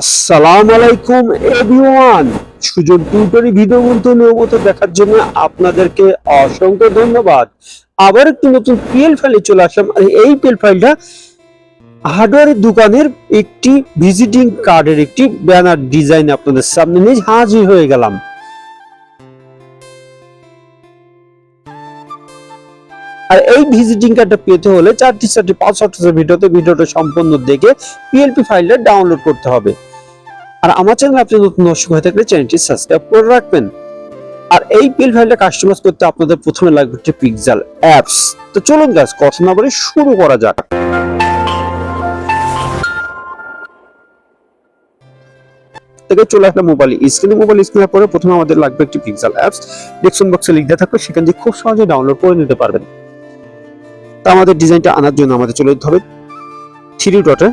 আসসালামু আলাইকুম, everyone. Sujan টিউটরি video মতো নিয়মিত দেখার জন্য আপনাদেরকে অসংখ্য ধন্যবাদ। আবার একটি নতুন পিএল ফাইলে চলে আসলাম, আর এই পিএল ফাইলটা হার্ডওয়্যারের দোকানের একটি ভিজিটিং কার্ডের একটি ব্যানার ডিজাইন আপনাদের সামনে নিয়ে হাজির হয়ে গেলাম। আর এই ভিজিটিং কার্ডটা পেতে হলে চারটি চারটি পাঁচ সপ্তাহের ভিডিওতে ভিডিওটা সম্পূর্ণ দেখে পিএলপি ফাইলটা ডাউনলোড করতে হবে। আর আমার চ্যানেল আপনি নতুন দর্শক হয়ে থাকলে চ্যানেলটি সাবস্ক্রাইব করে রাখবেন। আর এই পিএল ফাইলটা কাস্টমাইজ করতে আপনাদের প্রথমে লাগবে একটি পিক্সেল অ্যাপস তো চলুন গাছ কথা না বলে শুরু করা যাক। থেকে চলে আসলে মোবাইল স্ক্রিনে মোবাইল স্ক্রিনের পরে প্রথমে আমাদের লাগবে একটি পিক্সেল অ্যাপস ডিসক্রিপশন বক্সে লিঙ্ক দেওয়া থাকবে, সেখান থেকে খুব সহজে ডাউনলোড করে নিতে পারবেন। তা আমাদের ডিজাইনটা আনার জন্য আমাদের চলে যেতে হবে থ্রি ডটে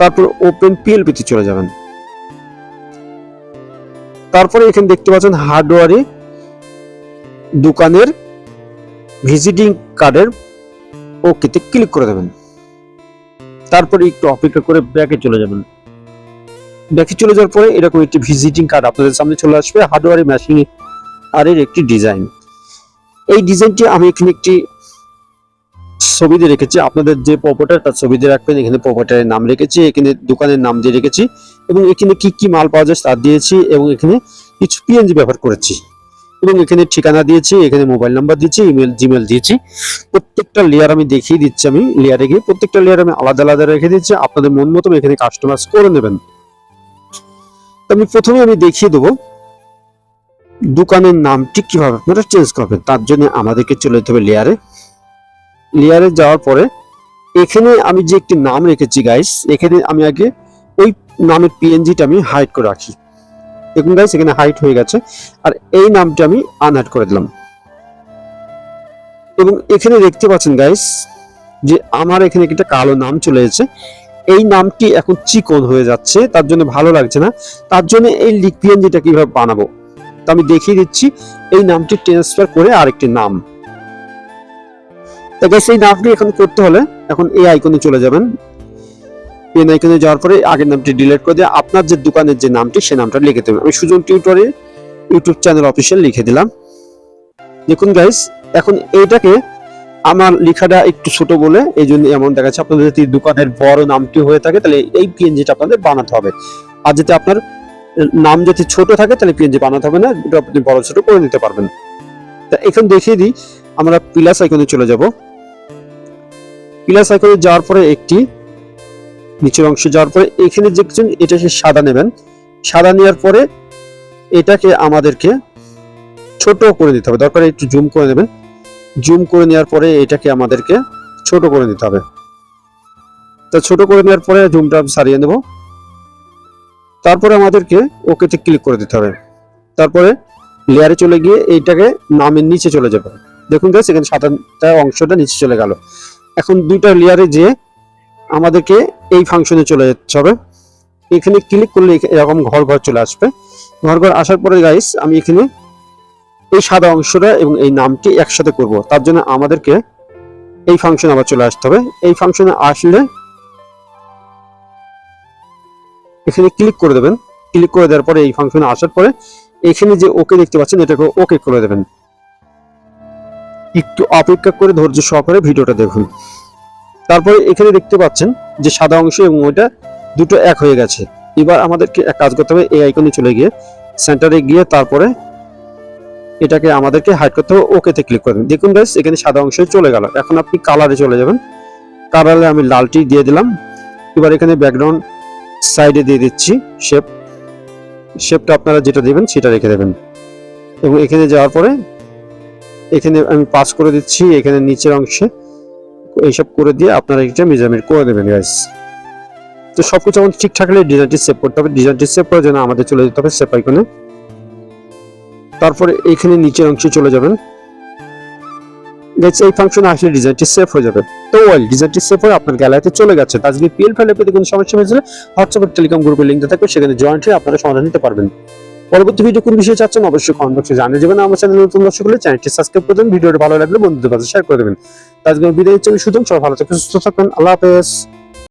তারপর ওপেন পিএলপি তে চলে যাবেন। তারপরে এখানে দেখতে পাচ্ছেন হার্ডওয়ারে দোকানের ভিজিটিং কার্ডের ওকেতে ক্লিক করে দেবেন। তারপরে একটু অপেক্ষা করে ব্যাকে চলে যাবেন। ব্যাকে চলে যাওয়ার পরে এরকম একটি ভিজিটিং কার্ড আপনাদের সামনে চলে আসবে হার্ডওয়ারে মেশিন আর এর একটি ডিজাইন এই ডিজাইনটি আমি এখানে একটি ছবি দিয়ে রেখেছি। আপনাদের যে পপোটার তার ছবি দিয়ে রাখবেন। এখানে পপোটারের নাম রেখেছি, এখানে দোকানের নাম দিয়ে রেখেছি এবং এখানে কি কি মাল পাওয়া যায় তা দিয়েছি এবং এখানে কিছু পিএনজি ব্যবহার করেছি এবং এখানে ঠিকানা দিয়েছি, এখানে মোবাইল নাম্বার দিয়েছি, ইমেল জিমেল দিয়েছি। প্রত্যেকটা লেয়ার আমি দেখিয়ে দিচ্ছি আমি লেয়ারে গিয়ে। প্রত্যেকটা লেয়ার আমি আলাদা আলাদা রেখে দিচ্ছি। আপনাদের মন মতো এখানে কাস্টমাইজ করে নেবেন। আমি প্রথমে আমি দেখিয়ে দেবো দোকানের নামটি কীভাবে আপনারা চেঞ্জ করবেন। তার জন্য আমাদেরকে চলে যেতে হবে লেয়ারে লেয়ারে যাওয়ার পরে, এখানে আমি যে একটি নাম রেখেছি গাইস এখানে আমি আগে ওই নামের পিএনজিটা আমি হাইড করে রাখি। দেখুন গাইস এখানে হাইট হয়ে গেছে। আর এই নামটা আমি আনহাইড করে দিলাম। এবং এখানে দেখতে পাচ্ছেন গাইস যে আমার এখানে একটা কালো নাম চলে এসেছে। এই নামটি এখন চিকন হয়ে যাচ্ছে, তার জন্য ভালো লাগছে না। তার জন্য এই লিক পিএনজিটা কীভাবে বানাবো? তো আমি দেখিয়ে দিচ্ছি, এই নামটি ট্রান্সফার করে আরেকটি নাম। তো গাইস এই নামটি এখন করতে হলে এখন এই আইকনে চলে যাবেন। পেন আইকনে যাওয়ার পরে আগের নামটি ডিলিট করে দিয়ে আপনার যে দোকানের যে নামটি, সে নামটা লিখে দেবেন। আমি সুজন টিউটরে ইউটিউব চ্যানেল অফিসিয়াল লিখে দিলাম। দেখুন গাইস এখন এইটাকে আমার লেখাটা একটু ছোট বলে এই জন্য এমন দেখাচ্ছে। আপনাদের যদি দোকানের বড় নামটি হয়ে থাকে, তাহলে এই পিএনজিটা আপনাদের বানাতে হবে। আর যদি আপনার নাম যদি ছোট থাকে, তাহলে পিএনজি বানাতে হবে না এটা আপনি বড় ছোট করে নিতে পারবেন। তা এখন দেখিয়ে দিই, আমরা প্লাস আইকনে চলে যাব। প্লাস আইকনে যাওয়ার পরে একটি নিচের অংশে যাওয়ার পরে এখানে কিছু এটা সে সাদা নেবেন। সাদা নেওয়ার পরে এটাকে আমাদেরকে ছোট করে দিতে হবে। দরকার একটু জুম করে নেবেন। জুম করে নেওয়ার পরে এটাকে আমাদেরকে ছোট করে দিতে হবে। তা ছোট করে নেওয়ার পরে জুমটা সারিয়ে নেব। তারপরে আমাদেরকে ওকেতে ক্লিক করে দিতে হবে। তারপরে লেয়ারে চলে গিয়ে এইটাকে নামের নিচে চলে যাবে। দেখুন গাইস এখানে সাদাটা অংশটা নিচে চলে গেল। এখন দুইটা লেয়ারে যে আমাদেরকে এই ফাংশনে চলে যেতে হবে। এখানে ক্লিক করলে এরকম ঘর ঘর চলে আসবে। ঘর ঘর আসার পরে গাইস আমি এখানে এই সাদা অংশটা এবং এই নামটি একসাথে করব। তার জন্য আমাদেরকে এই ফাংশন আবার চলে আসতে হবে। এই ফাংশনে আসলে এখানে ক্লিক করে দেবেন। ক্লিক করে দেওয়ার পরে এই ফাংশনে আসার পরে এখানে যে ওকে দেখতে পাচ্ছেন, এটাকে ওকে করে দেবেন। একটু অপেক্ষা করে ধৈর্য সহকারে ভিডিওটা দেখুন। তারপরে এখানে দেখতে পাচ্ছেন যে সাদা অংশ এবং ওইটা দুটো এক হয়ে গেছে। এবার আমাদেরকে এক কাজ করতে হবে, এই আইকনে চলে গিয়ে সেন্টারে গিয়ে তারপরে এটাকে আমাদেরকে হাইড করতে হবে ওকেতে ক্লিক করবেন। দেখুন গাইস এখানে সাদা অংশ চলে গেল। এখন আপনি কালারে চলে যাবেন। কালারে আমি লালটি দিয়ে দিলাম। এবার এখানে ব্যাকগ্রাউন্ড সাইডে দিয়ে দিচ্ছি শেপ শেপটা আপনারা যেটা দেবেন, সেটা রেখে দেবেন। এবং এখানে যাওয়ার পরে এখানে আমি পাস করে দিচ্ছি, এখানে নিচের অংশে এইসব করে দিয়ে আপনারা এটা মেজারমেন্ট করে দেবেন গাইস তো সবকিছু আমাদের ঠিকঠাক হলে ডিজাইনটি সেভ করতে হবে। ডিজাইনটি সেভ করার জন্য আমাদের চলে যেতে হবে সেভ আইকনে তারপরে এখানে নিচের অংশে চলে যাবেন। এই ফাংশনে আসলে ডিজাইনটি সেভ হয়ে যাবে। তো ওয়েল ডিজাইনটি সেভ হয়ে আপনার গ্যালারিতে চলে গেছে। যদি পিএল ফাইলে পেতে কোনো সমস্যা হয়েছিল হোয়াটসঅ্যাপ টেলিকম গ্রুপের লিঙ্ক থাকবে, সেখানে জয়েন্ট হয়ে আপনারা সমাধান নিতে পারবেন। পরবর্তী ভিডিও কোন বিষয়ে চাচ্ছেন অবশ্যই কমেন্ট বক্সে জানিয়ে যাবেন আমার চ্যানেল নতুন দর্শক হলে চ্যানেলটি সাবস্ক্রাইব করে দেবেন ভিডিওটা ভালো লাগলে বন্ধুদের কাছে শেয়ার করে দেবেন। আজকে বিদায় হচ্ছে আমি সুতরাং সবাই ভালো থাকবেন, সুস্থ থাকবেন, আল্লাহ হাফেজ।